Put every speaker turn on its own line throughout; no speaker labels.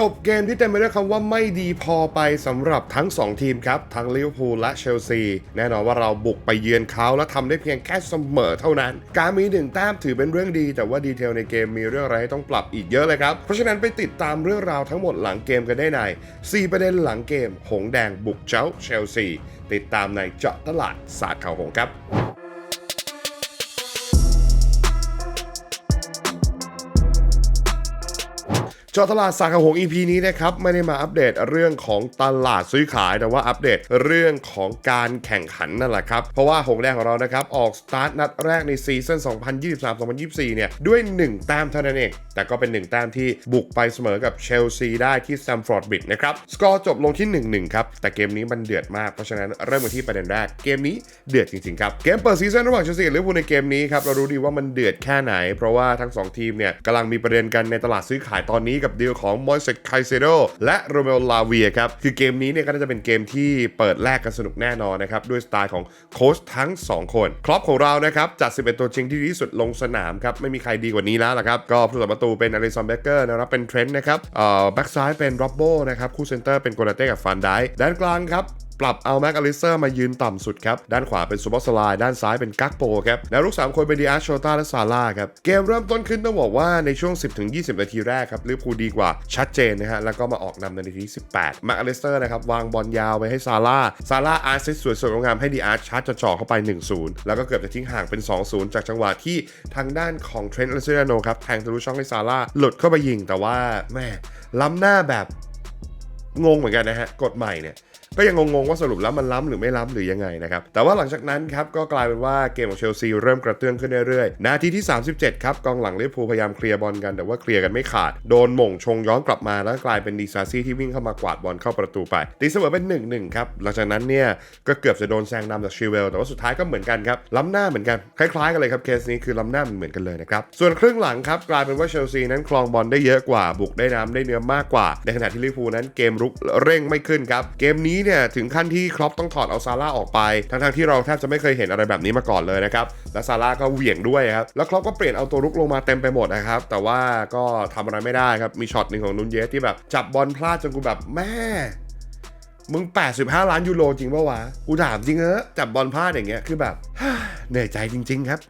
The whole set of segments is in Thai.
จบเกมที่เต็มไปด้วยคำว่าไม่ดีพอไปสำหรับทั้ง 2 ทีมครับ ทั้งลิเวอร์พูลและเชลซี แน่นอนว่าเราบุกไปเยือนเขาและทำได้เพียงแค่เสมอเท่านั้น การมีหนึ่งแต้มถือเป็นเรื่องดี แต่ว่าดีเทลในเกมมีเรื่องอะไรให้ต้องปรับอีกเยอะเลยครับ เพราะฉะนั้นไปติดตามเรื่องราวทั้งหมดหลังเกมกันได้ใน 4 ประเด็นหลังเกม หงแดงบุกเจ้าเชลซี ติดตามในเจาะตลาดศาสตร์ข่าวหงครับ จอตลาดสาขาหง EP นี้นะครับไม่ได้มาอัปเดตเรื่องของตลาดซื้อขายแต่ว่าอัปเดตเรื่องของการแข่งขันนั่นแหละครับ เพราะว่าหงแดงของเรานะครับออกสตาร์ทนัดแรกในซีซั่น2023-2024 เนี่ย ด้วย 1 แต้มเท่านั้นเอง แต่ก็เป็น 1 แต้มที่บุกไปเสมอกับเชลซีได้ที่ซัมฟอร์ดบิดนะครับ สกอร์จบลงที่ 1-1 ครับ แต่เกมนี้มันเดือดมาก เพราะฉะนั้นเริ่มกันที่ประเด็นแรก เกมนี้เดือดจริงๆครับ เกมเปิดซีซั่นระหว่างเชลซีกับลิเวอร์พูลในเกมนี้ครับเรารู้ดีว่ามันเดือดแค่ไหน เพราะว่าทั้งสองทีมเนี่ยกำลังมีประเด็นกันในตลาดซื้อขายตอนนี้กับดีลของมอยเซไคเซโดและโรเมลลาเวียครับ คือเกมนี้เนี่ยก็น่าจะเป็นเกมที่เปิดแลกกันสนุกแน่นอนนะครับ ด้วยสไตล์ของโค้ชทั้ง 2 คน ครอปของเรานะครับ จัด 11 ตัวจริงที่ดีที่สุดลงสนามครับ ไม่มีใครดีกว่านี้แล้วล่ะครับ ก็ผู้สัประตูเป็นอลิซอนเบเกอร์นะครับเป็นเทรนต์นะครับเอ่อแบ็กซ้ายเป็นร็อบโบนะครับคู่เซนเตอร์เป็นโกลาเต้กับฟานไดด้านกลางครับ ปรับเอาแม็กอลิสเซอร์มายืนต่ำสุดครับ ด้านขวาเป็นซูเปอร์สไลด์ด้านซ้ายเป็นกักโปครับแล้วลูก3คนเป็นดีอาร์โชตาและซาร่าครับ เกมเริ่มต้นขึ้นต้องบอกว่าในช่วง 10-20 นาทีแรกครับลิเวอร์พูลดีกว่าชัดเจนนะฮะแล้วก็มาออกนำในนาที18แม็กอลิสเตอร์นะครับวางบอลยาวไปให้ซาร่าซาร่าอาร์ซิสสวยสวยงามให้ดีอาร์ชาร์จจ่อเข้าไป 1-0 แล้วก็เกือบจะทิ้งห่างเป็น 2-0 จากจังหวะที่ทางด้านของเทรนต์อลิซโนครับแทงทะลุช่องให้ซาร่าหลุดเข้าไปยิงแต่ว่าแม่ล้ำหน้าแบบงงเหมือนกันนะฮะกฎใหม่เนี่ย ก็ยังงงๆว่าสรุปแล้วมันล้ำหรือไม่ล้ำหรือยังไงนะครับ แต่ว่าหลังจากนั้นครับก็กลายเป็นว่าเกมของเชลซีเริ่มกระเตื้องขึ้นเรื่อยๆ นาทีที่ 37 ครับกองหลังลิเวอร์พูลพยายามเคลียร์บอลกันแต่ว่าเคลียร์กันไม่ขาด โดนหม่งชงย้อนกลับมาแล้วกลายเป็นดีซาซี่ที่วิ่งเข้ามากวาดบอลเข้าประตูไปตีเสมอเป็น 1-1 ครับหลังจากนั้นเนี่ยก็เกือบจะโดนแซงนำจากชิเวลแต่ว่าสุดท้ายก็เหมือนกันครับล้ำหน้าเหมือนกันคล้ายๆกันเลยครับเคสนี้คือล้ำหน้าเหมือนกันเลยนะครับส่วนครึ่งหลังครับกลายเป็นว่าเชลซีนั้นครองบอลได้เยอะกว่าบุกได้น้ำได้เนื้อมากกว่า ในขณะที่ลิเวอร์พูลนั้นเกมรุกเร่งไม่ขึ้นครับเกมนี้เนี่ยถึงขั้นที่ครอปต้องถอดเอาซาร่าออกไป ทั้งๆที่เราแทบจะไม่เคยเห็นอะไรแบบนี้มาก่อนเลยนะครับ และซาร่าก็เหวี่ยงด้วยครับ แล้วครอปก็เปลี่ยนเอาตัวรุกลงมาเต็มไปหมดนะครับ แต่ว่าก็ทำอะไรไม่ได้ครับ มีช็อตหนึ่งของนุนเยสที่แบบจับบอลพลาดจนกูแบบแม่มึง 85 ล้านยูโรจริงปะวะ กูถามจริงเออจับบอลพลาดอย่างเงี้ย คือแบบ เหนื่อยใจจริง ๆ ครับ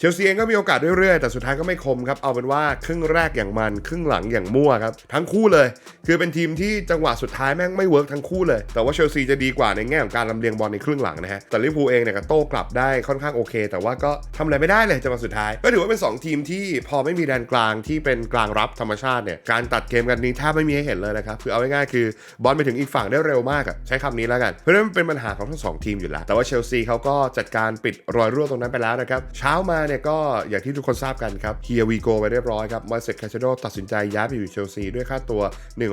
เชลซีเองก็มีโอกาสเรื่อยๆ แต่สุดท้ายก็ไม่คมครับ เอาเป็นว่าครึ่งแรกอย่างมัน ครึ่งหลังอย่างมั่วครับ ทั้งคู่เลย คือเป็นทีมที่จังหวะสุดท้ายแม่งไม่เวิร์กทั้งคู่เลย แต่ว่าเชลซีจะดีกว่าในแง่ของการลำเลียงบอลในครึ่งหลังนะฮะ แต่ลิเวอร์พูลเองเนี่ยก็โต้กลับได้ค่อนข้างโอเค แต่ว่าก็ทำอะไรไม่ได้เลยจังหวะสุดท้าย ก็ถือว่าเป็น 2 ทีมที่พอไม่มีแดนกลางที่เป็นกลางรับธรรมชาติเนี่ย การตัดเกมกันนี้แทบไม่มีให้เห็นเลยนะครับ คือเอาง่ายๆคือบอลไปถึงอีกฝั่งได้เร็วมากอะใช้คำนี้แล้วกัน เพราะนั้นเป็นปัญหาของทั้งสองทีมอยู่แล้วแต่ว่าเชลซีเขาก็จัดการปิดรอยรั่วตรงนั้นไปแล้วนะครับเช้ามาเนี่ยก็อย่างที่ทุกคนทราบกันครับเฮียวีโกไปเรียบร้อยครับมาเซตคาเชโดตัดสินใจย้ายไปอยู่เชลซีด้วยค่าตัว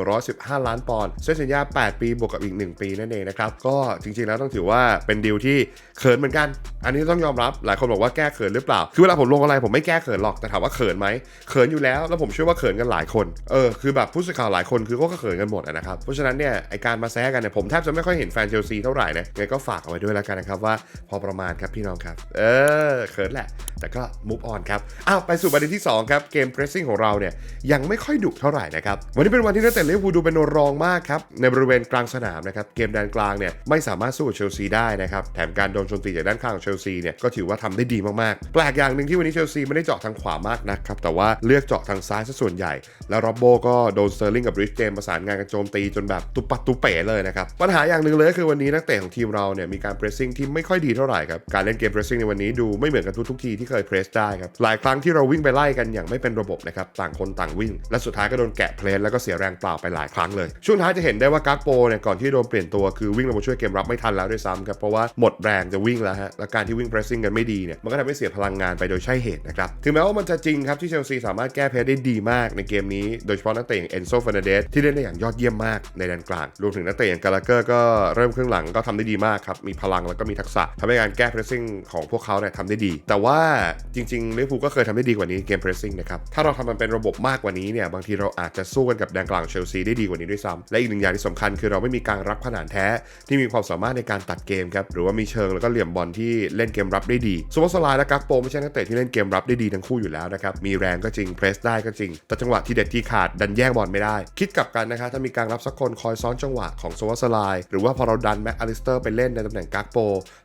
115 ล้านปอนด์เซ็นสัญญา 8 ปีบวกกับอีก 1 ปีนั่นเองนะครับ ก็จริงๆแล้วต้องถือว่าเป็นดีลที่เขินเหมือนกัน อันนี้ต้องยอมรับหลายคนบอกว่าแก้เขินหรือเปล่า คือเวลาผมลงอะไรผมไม่แก้เขินหรอกแต่ถามว่าเขินไหมเขินอยู่แล้วแล้วผมเชื่อว่าเขินกันหลายคนเออคือแบบผู้สื่อข่าวหลายคนคือเขาก็เขินกันหมดนะครับเพราะฉะนั้นเนี่ยไอการมาแซะกันเนี่ยผมแทบจะไม่ค่อยเห็นแฟนเชลซีเท่าไหร่นะยังไงก็ฝากเอาไว้ด้วยแล้วกันนะครับว่าพอประมาณครับพี่น้องครับ เออเขินแหละแต่ก็มุฟออนครับอ้าวไปสู่ประเด็นที่ 2 ครับ เกม pressing ของเราเนี่ย ยังไม่ค่อยดุเท่าไหร่นะครับ วันนี้เป็นวันที่นักเตะลิเวอร์พูลดูเป็นรองมากครับ ในบริเวณกลางสนามนะครับ เกมแดนกลางเนี่ย ไม่สามารถสู้กับเชลซีได้นะครับ แถมการโดนโจมตีจากด้านข้างของเชลซีเนี่ย ก็ถือว่าทำได้ดีมากๆ แปลกอย่างหนึ่งที่วันนี้เชลซีไม่ได้เจาะทางขวามากนะครับแต่ว่าเลือกเจาะทางซ้ายซะส่วนใหญ่ แล้วโรบโบก็โดนสเตอร์ลิงกับริสเจมประสานงานกันโจมตีจนแบบตุบปัดตุเป๋เลยนะครับปัญหาอย่างหนึ่งเลยก็คือวันนี้นักเตะของทีมเราเนี่ยมีการ pressing ที่ไม่ค่อยดีเท่าไหร่ครับการเล่นเกม pressing ในวันนี้ดูไม่เหมือนกันทุกๆทีที่เคย press ได้ครับหลายครั้งที่เราวิ่งไปไล่กันอย่างไม่เป็นระบบนะครับต่างคนต่างวิ่ง และสุดท้ายก็โดนแกะเพลนแล้วก็เสียแรงเปล่าไปหลายครั้งเลยช่วงท้ายจะเห็นได้ว่ากักโปเนี่ยก่อนที่โดนเปลี่ยนตัวคือวิ่งลงมาช่วยเกมรับไม่ทันแล้วด้วยซ้ำครับเพราะว่าหมดแรงจะวิ่งแล้วฮะและการที่วิ่ง pressing กันไม่ดีเนี่ยมันก็ทำให้เสียพลังงานไปโดยใช่เหตุนะครับถึงแม้ว่ามันจะจริงครับที่เชลซีสามารถแก้แพ้ได้ดีมากในเกมนี้โดยเฉพาะนักเตะอย่างเอนโซฟ r นเดสที่เล่นได้อย่างยอดเยี่ยมมากในแดนกลางรวมถึงนักเตะอย่างกาลาเกอร์ก็เริ่มครึ่งหลังก็ทำได้ดีมากครับมีพลังแล้วก็มีทักษะทำให้การแก้ pressing ของพวกเขาเนี่ยทำได้ดี แต่ว่าจริงๆลิเวอร์พูลก็เคยทำได้ดีกว่านี้เกม pressing นะครับ ถ้าเราทำมันเป็นระบบมากกว่านี้เนี่ยบางทีเราอาจจะสู้กันกับแดนกลางเชลซีได้ดีกว่านี้ด้วยซ้ำและอีกหนึ่งอย่างที่สำคัญคือเราไม่มีการรับขนาดแท้ ที่มีความสามารถในการตัดเกมครับหรือว่ามีเชิงแล้วก็เหลี่ยมบอลที่เล่นเกมรับได้ดีสโมสไลายและกักโปไม่ใช่นักเตะที่เล่นเกมรับได้ดีทั้งคู่อยู่แล้วนะครับมีแรงก็จริงเพรสได้ก็จริง แต่จังหวะที่เด็ดที่ขาดดันแย่งบอลไม่ได้ คิดกลับกันนะครับถ้ามีการรับสักคนคอยซ้อนจังหวะของสโมสลายหรือว่าพอเราดันแม็กอลิสเตอร์ไปเล่นในตำแหน่งกักโป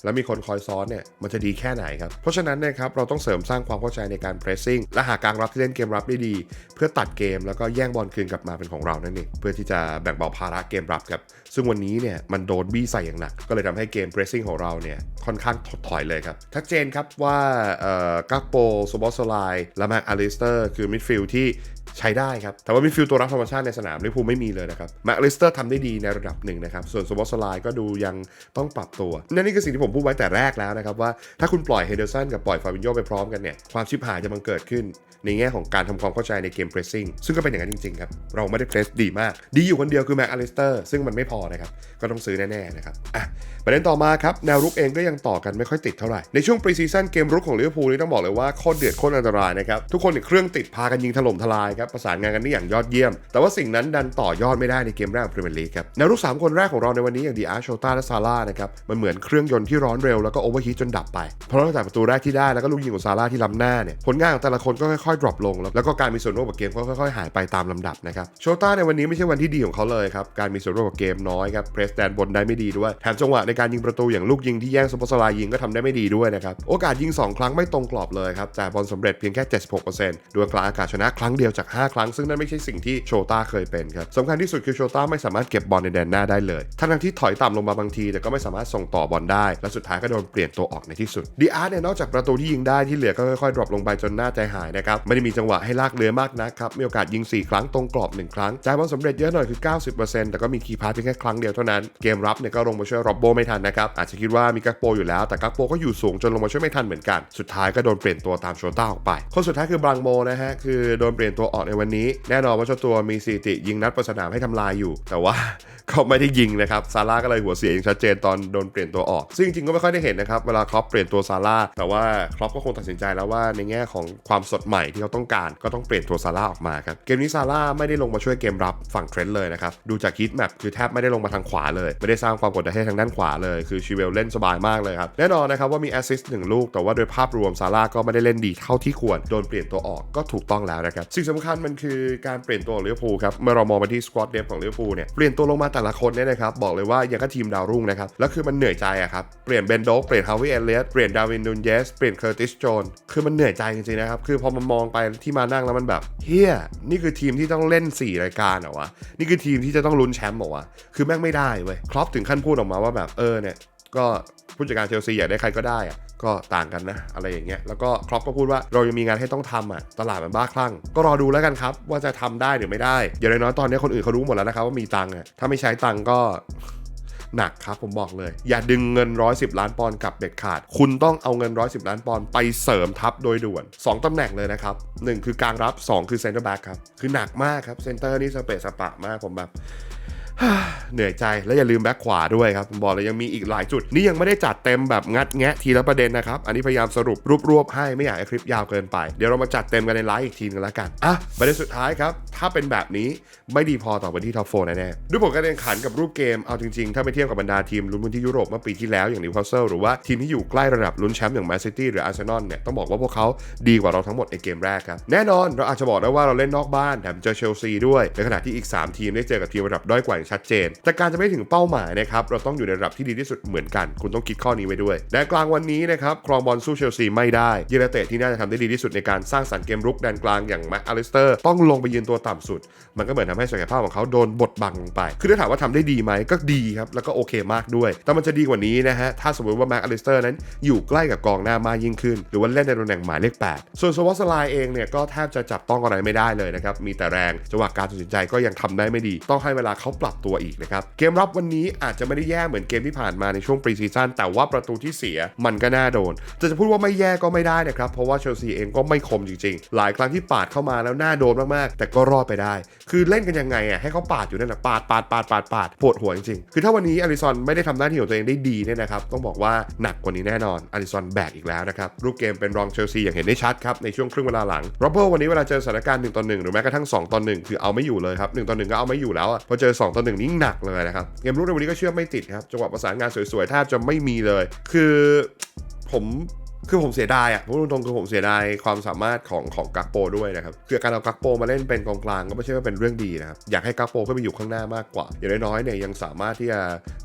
แล้วมีคนคอยซ้อนเนี่ยมันจะดีแค่ไหนครับเพราะฉะนั้นนะครับเราต้องเสริมสร้างความเข้าใจในการ pressing และหากางรับที่เล่นเกมรับได้ดี เพื่อตัดเกมแล้วก็แย่งบอลคืนกลับมาเป็นของเรานั่นเองเพื่อที่จะแบ่งเบาภาระเกมรับครับซึ่งวันนี้เนี่ยมันโดนบี้ใส่อย่างหนัก ก็เลยทำให้เกม pressing ของเราเนี่ยค่อนข้างถดถอยเลยครับชัดเจนครับว่ากักโปโซบอสไลและแม็กอลิสเตอร์คือมิดฟิลด์ที่ ใช้ได้ครับ แต่ว่ามิดฟิลด์ตัวรับธรรมชาติในสนามลิเวอร์พูลไม่มีเลยนะครับแม็กลิสเตอร์ทำได้ดีในระดับหนึ่งนะครับ ส่วนโซบอสไลก็ดูยังต้องปรับตัวนั่นนี่คือสิ่งที่ผมพูดไว้แต่แรกแล้วนะครับว่าถ้าคุณปล่อยเฮเดอร์สันกับปล่อยฟาบินโยไปพร้อมกันเนี่ยความชิบหายจะบังเกิดขึ้น ในแง่ของการทำความเข้าใจในเกม pressing ซึ่งก็เป็นอย่างนั้นจริงๆครับเราไม่ได้ press ดีมากดีอยู่คนเดียวคือแม็กอลิสเตอร์ซึ่งมันไม่พอนะครับก็ต้องซื้อแน่ๆนะครับอะประเด็นต่อมาครับแนวรุกเองก็ยังต่อกันไม่ค่อยติดเท่าไหร่ในช่วงปรีซีซั่นเกมรุกของลิเวอร์พูลนี่ต้องบอกเลยว่าโคตรเดือดโคตรอันตรายนะครับทุกคนเนี่ยเครื่องติดพากันยิงถล่มทลายครับประสานงานกันได้อย่างยอดเยี่ยม แต่ว่าสิ่งนั้นดันต่อยอดไม่ได้ในเกมแรกของพรีเมียร์ลีกครับแนวรุกสามคนแรกของเราในวันนี้อย่างดีอาร์โชต้าและซาร่านะครับมันเหมือนเครื่องยนต์ที่ร้อนเร็วแล้วก็โอเวอร์ฮีทจนดับไป เพราะนอกจากประตูแรกที่ได้แล้วก็ลูกยิงของซาร่าที่ล้ำหน้าเนี่ยผลงานของแต่ละคนก็ค่อยๆดรอปลง แล้วก็การมีส่วนร่วมกับเกมก็ค่อยๆ หายไปตามลำดับนะครับโชต้าในวันนี้ไม่ใช่วันที่ดีของเขาเลยครับการมีส่วนร่วมกับเกมน้อยครับเพรสแดนบนได้ไม่ดีด้วยแถมจังหวะในการยิงประตูอย่างลูกยิงที่แย่งสปอสลายิงก็ทำได้ไม่ดีด้วยนะครับโอกาสยิง 2 ครั้งไม่ตรงกรอบเลยครับแต่บอลสำเร็จเพียงแค่ 76%ดวลกลางอากาศชนะครั้งเดียวจาก 5 ครั้ง ซึ่งนั่นไม่ใช่สิ่งที่โชต้าเคยเป็นครับสำคัญที่สุดคือโชต้าไม่สามารถเก็บบอลในแดนหน้าได้เลยทั้งที่ถอยต่ำลงมาบางที แต่ก็ไม่สามารถส่งต่อบอลได้ และสุดท้ายก็โดนเปลี่ยนตัวออกในที่สุดดีอาร์เนี่ยนอกจากประตูที่ยิงได้ที่เหลือก็ค่อยๆดรอปลงไปจนหน้าใจหายนะครับไม่ได้มีจังหวะให้ลากเรือมากนะครับมีโอกาสยิง 4 ครั้งตรงกรอบ 1 ครั้งจ่ายบอลสำเร็จเยอะหน่อยคือ 90%แต่ก็มีคีย์พาสเพียงแค่ครั้งเดียวเท่านั้นเกมรับเนี่ยก็ลงมาช่วยร็อบโบไม่ทันนะครับอาจจะคิดว่ามีกักโปอยู่แล้วแต่กักโปก็อยู่สูงจนลงมาช่วยไม่ทันเหมือนกัน สุดท้ายก็โดนเปลี่ยนตัวตามโชต้าออกไป คนสุดท้ายคือบรังโมนะฮะคือโดนเปลี่ยนตัวออกในวันนี้ แน่นอนว่าเจ้าตัวมีสถิติ ยิงนัดประสนามให้ทำลายอยู่ แต่ว่าก็ไม่ได้ยิงนะครับซาร่าก็เลยหัวเสียอย่างชัดเจนตอนโดนเปลี่ยนตัวออก ซึ่งจริงๆก็ไม่ค่อยได้เห็นนะครับ เวลาครอปเปลี่ยนตัวซาร่าแต่ว่าครอปก็คงตัดสินใจแล้วว่าในแง่ของความสดใหม่ที่เขาต้องการก็ต้องเปลี่ยนตัวซาร่าออกมาครับเกมนี้ซาร่าไม่ได้ลงมาช่วยเกมรับฝั่งเทรนด์เลยนะครับดูจากฮิตแมปคือแทบไม่ได้ลงมาทางขวาเลย ไม่ได้สร้างความกดดันให้ทางด้านขวาเลยคือชิเวลเล่นสบายมากเลยครับแน่นอนนะครับว่ามีแอสซิสต์หนึ่งลูกแต่ว่าโดยภาพรวมซาร่าก็ไม่ได้เล่นดีเท่าที่ควรโดนเปลี่ยนตัวออกก็ถูกต้องแล้วนะครับสิ่งสำคัญมันคือการเปลี่ยนตัวของลิเวอร์พูลครับ เมื่อเรามองไปที่สควอตเดฟของลิเวอร์พูลเนี่ย เปลี่ยนตัวลงมาแต่ละคนเนี่ยนะครับ บอกเลยว่ายังก็ทีมดาวรุ่งนะครับ แล้วคือมันเหนื่อยใจอะครับ เปลี่ยนเบนโดกเปลี่ยนฮาวิเอเลียสเปลี่ยนดาวินนูนเยส เปลี่ยนเคอร์ติสโจน คือมันเหนื่อยใจจริงๆนะครับ คือพอมันมองไปที่มานั่งแล้วมันแบบเฮียนี่คือทีมที่ต้องเล่น 4 รายการเหรอวะ นี่คือทีมที่จะต้องลุ้นแชมป์เหรอวะ คือแม่งไม่ได้เว้ย ครอปถึงขั้นพูดออกมาว่าแบบเออเนี่ยก็ผู้จัดการเชลซีอยากได้ใครก็ได้อะ ก็ต่างกันนะ อะไรอย่างเงี้ยแล้วก็ครอปก็พูดว่าเรายังมีงานให้ต้องทำอะตลาดมันบ้าคลั่ง ก็รอดูแล้วกันครับ ว่าจะทำได้หรือไม่ได้อย่างน้อยตอนนี้คนอื่นเขารู้หมดแล้วนะครับว่ามีตังค์อะถ้าไม่ใช้ตังค์ก็หนักครับผมบอกเลย อย่าดึงเงิน 110 ล้านปอนด์กลับเด็ดขาด คุณต้องเอาเงิน 110 ล้านปอนด์ไปเสริมทัพโดยด่วน 2ตำแหน่งเลยนะครับ 1 คือกลางรับ 2 คือเซนเตอร์แบ็กครับ คือหนักมากครับเซนเตอร์นี่สเปซสปะมากผมแบบ เหนื่อยใจแล้วอย่าลืมแบ็คขวาด้วยครับบอกเลยยังมีอีกหลายจุด นี่ยังไม่ได้จัดเต็มแบบงัดแงะทีละประเด็นนะครับ อันนี้พยายามสรุปรวบรวบให้ไม่อยากให้คลิปยาวเกินไป เดี๋ยวเรามาจัดเต็มกันในไลฟ์อีกทีนึงแล้วกันอะประเด็นสุดท้ายครับ ถ้าเป็นแบบนี้ไม่ดีพอต่อไปที่ท็อปโฟแน่ๆด้วยผลการแข่งขันกับรูปเกมเอาจริงๆ ถ้าไปเทียบกับบรรดาทีมลุ้นพื้นที่ยุโรปเมื่อปีที่แล้วอย่างนิวคาสเซิลหรือว่าทีมที่อยู่ใกล้ระดับลุ้นแชมป์อย่างแมนซิตี้หรืออาร์เซนอลเนี่ยต้องบอกว่าพวกเขาดีกว่าเราทั้งหมดในเกมแรกครับแน่นอนเราอาจจะบอกได้ว่าเราเล่นนอกบ้านแถมเจอเชลซีด้วยในขณะที่อีก 3 ทีมได้เจอกับทีมระดับด้อยกว่าอย่างชัดเจน แต่การจะไม่ถึงเป้าหมายนะครับเราต้องอยู่ในระดับที่ดีที่สุดเหมือนกัน คุณต้องคิดข้อนี้ไว้ด้วยแดนกลางวันนี้นะครับครองบอลสู้เชลซีไม่ได้เยนเตะที่น่าจะทำได้ดีที่สุดในการสร้างสรรค์เกมรุกแดนกลางอย่างแม็กอลิสเตอร์ต้องลงไปยืนตัวต่ำสุด มันก็เหมือนทำให้ศักยภาพของเขาโดนบดบังลงไป คือถ้าถามว่าทำได้ดีไหมก็ดีครับแล้วก็โอเคมากด้วย แต่มันจะดีกว่านี้นะฮะถ้าสมมติว่าแม็กอลิสเตอร์นั้นอยู่ใกล้กับกองหน้ามากยิ่งขึ้น หรือว่าเล่นในตำแหน่งหมายเลข 8 ส่วนสวอตสไลเองเนี่ยก็แทบจะจับต้องอะไรไม่ได้เลยนะครับมีแต่แรงจังหวะการตัดสินใจก็ยังทำได้ไม่ดี ต้องให้เวลาเขาปรับตัวอีกนะครับ เกมรับวันนี้อาจจะไม่ได้แย่เหมือนเกมที่ผ่านมาในช่วงปรีซีซั่นแต่ว่าประตูที่เสียมันก็น่าโดน จะจะพูดว่าไม่แย่ก็ไม่ได้นะครับ เพราะว่าเชลซีเองก็ไม่คมจริงๆ หลายครั้งที่ปาดเข้ามาแล้วน่าโดนมากๆ แต่ก็รอดไปได้ คือเล่นกันยังไงอะให้เขาปาดอยู่นั่นแหละปาดปาดปาดปาดปาดปวดหัวจริงๆคือถ้าวันนี้อาริซอนไม่ได้ทำหน้าที่ของตัวเองได้ดีเนี่ยนะครับต้องบอกว่าหนักกว่านี้แน่นอนอาริซอนแบกอีกแล้วนะครับรูปเกมเป็นรองเชลซีอย่างเห็นได้ชัดครับในช่วงครึ่งเวลาหลังโรเบอร์วันนี้เวลาเจอสถานการณ์1ต่อ1หรือแม้กระทั่ง2ต่อ1คือเอาไม่อยู่เลยครับ1ต่อ1ก็เอาไม่อยู่แล้วพอเจอ2ต่อ1นี่หนักเลยนะครับ เกมรุกในวันนี้ก็เชื่อไม่ติดครับ จังหวะประสานงานสวยๆแทบจะไม่มีเลย คือผม คือผมเสียดายอะพูดตรงๆคือผมเสียดายความสามารถของของกักโปด้วยนะครับคือการเอากักโปมาเล่นเป็นกองกลางก็ไม่ใช่ว่าเป็นเรื่องดีนะครับอยากให้กักโปขึ้นไปอยู่ข้างหน้ามากกว่า อย่างน้อยๆเนี่ยยังสามารถที่จะ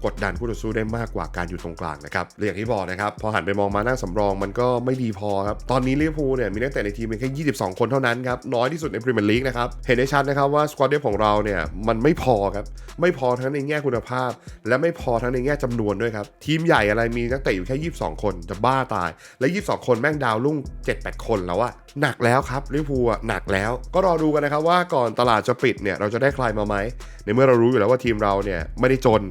กดดันคู่ต่อสู้ได้มากกว่าการอยู่ตรงกลางนะครับและอย่างที่บอกนะครับพอหันไปมองมาหน้าสำรองมันก็ไม่ดีพอครับตอนนี้ลิเวอร์พูลเนี่ยมีนักเตะในทีมเพียงแค่ 22 คนเท่านั้นครับน้อยที่สุดในพรีเมียร์ลีกนะครับเห็นได้ชัดนะครับว่าสควอตเดฟของเราเนี่ยมันไม่พอครับไม่พอทั้งในแง่คุณภาพ และไม่พอทั้งในแง่จำนวนด้วยครับทีมใหญ่อะไรมีนักเตะอยู่แค่ 22 คนจะบ้าตายและ22 คนแม่งดาวรุ่ง 7-8 คนแล้วอะหนักแล้วครับลิเวอร์พูลอะหนักแล้ว ก็รอดูกันนะครับว่าก่อนตลาดจะปิดเนี่ยเราจะได้ใครมาไหมในเมื่อเรารู้อยู่แล้วว่าทีมเราเนี่ยไม่ได้จน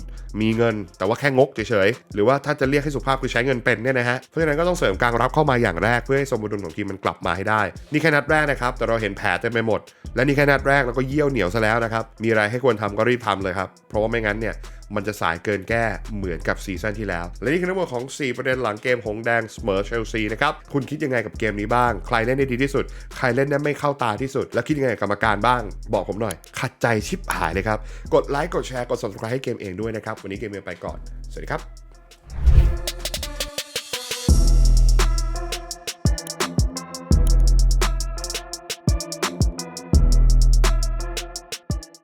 มีเงิน แต่ว่าแค่งกเฉยๆหรือว่าถ้าจะเรียกให้สุภาพคือใช้เงินเป็นเนี่ยนะฮะเพราะฉะนั้นก็ต้องเสริมกางรับเข้ามาอย่างแรกเพื่อให้สมดุลของทีมมันกลับมาให้ได้ นี่แค่นัดแรกนะครับแต่เราเห็นแผลเต็มไปหมด และนี่แค่นัดแรกแล้วก็เยี่ยวเหนียวซะแล้วนะครับมีอะไรให้ควรทำก็รีบทำเลยครับเพราะว่าไม่งั้นเนี่ย มันจะสายเกินแก้เหมือนกับซีซั่นที่แล้ว และนี่คือทั้งหมดของ 4 ประเด็นหลังเกมหงแดงเสมอเชลซีนะครับ คุณคิดยังไงกับเกมนี้บ้าง ใครเล่นได้ดีที่สุด ใครเล่นได้ไม่เข้าตาที่สุด แล้วคิดยังไงกับกรรมการบ้าง บอกผมหน่อย ขัดใจชิบหายเลยครับ กดไลค์ กดแชร์ กด subscribe ให้เกมเองด้วยนะครับ วันนี้เกมเองไปก่อน สวัสดีครับ